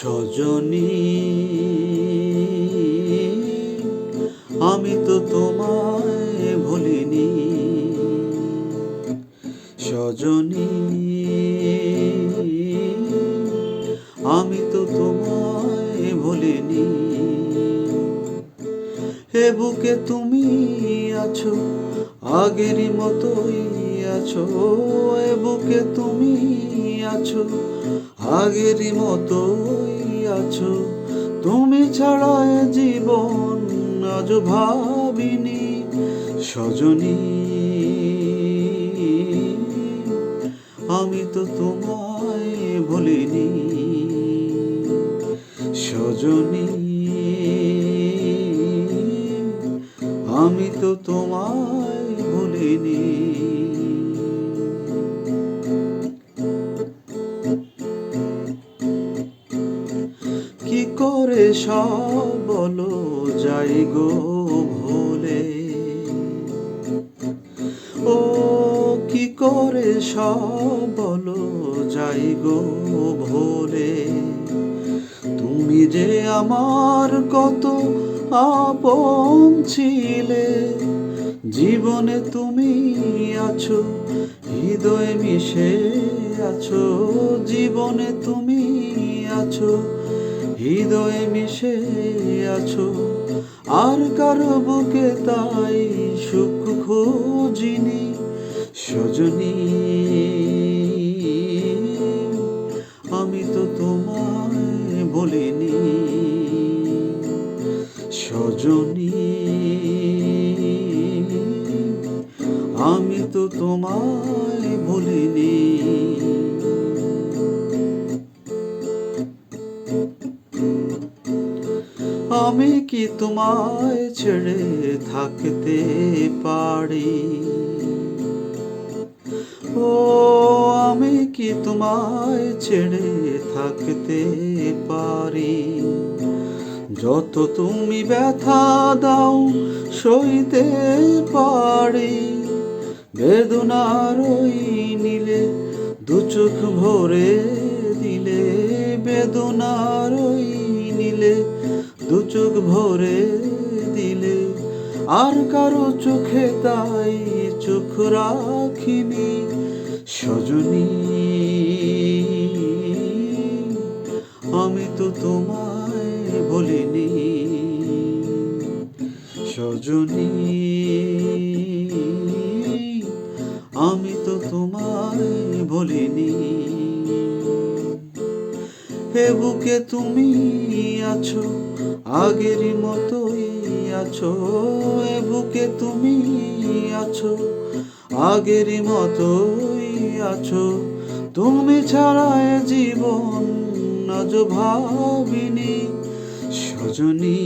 সজনী। আমি তো তোমায় ভুলিনি। সজনী, আমি তো তোমায় ভুলিনি। হে বুকে তুমি আছো আগেরই মতোই আছো। এ বুকে তুমি আছো আগেরই মতোই আছো। তুমি ছাড়া জীবন আজ ভাবিনি, সজনী। আমি তো তোমায় ভুলিনি, সজনী। আমি তো তোমায় ভুলিনি। সব বলো, যাই গো ভুলে। ও কি করে সব বলো, যাই গো ভোলে। তুমি যে আমার কত আপন ছিলে, জীবনে তুমি আছো, হৃদয়ে মিশে আছো, জীবনে তুমি আছো। হৃদয়ে মিশে আছো। আর কারও বুকে তাই সুখ খোঁজিনি, সজনী। আমি তো তোমায় বলিনি, সজনী। আমি তো তোমায় ভুলিনি। আমি কি তোমায় ছেড়ে থাকতে পারি? ও, আমি কি তোমায় ছেড়ে থাকতে পারি? যত তুমি ব্যথা দাও, সইতে পারি। বেদনার ওই নীলে, দু চোখ ভরে দিলে বেদনার ওই চোখ ভরে দিলে আর কারও চোখে তাই চোখ রাখিনি সজনী। আমি তো তোমায় বলিনি সজনী। আমি তো তোমায় বলিনি হে বুকে তুমি আছো আগেরই মতোই আছো। এ বুকে তুমি আছো আগেরই মতোই আছো। তুমি ছাড়া জীবন আজ ভাবিনি, সজনী।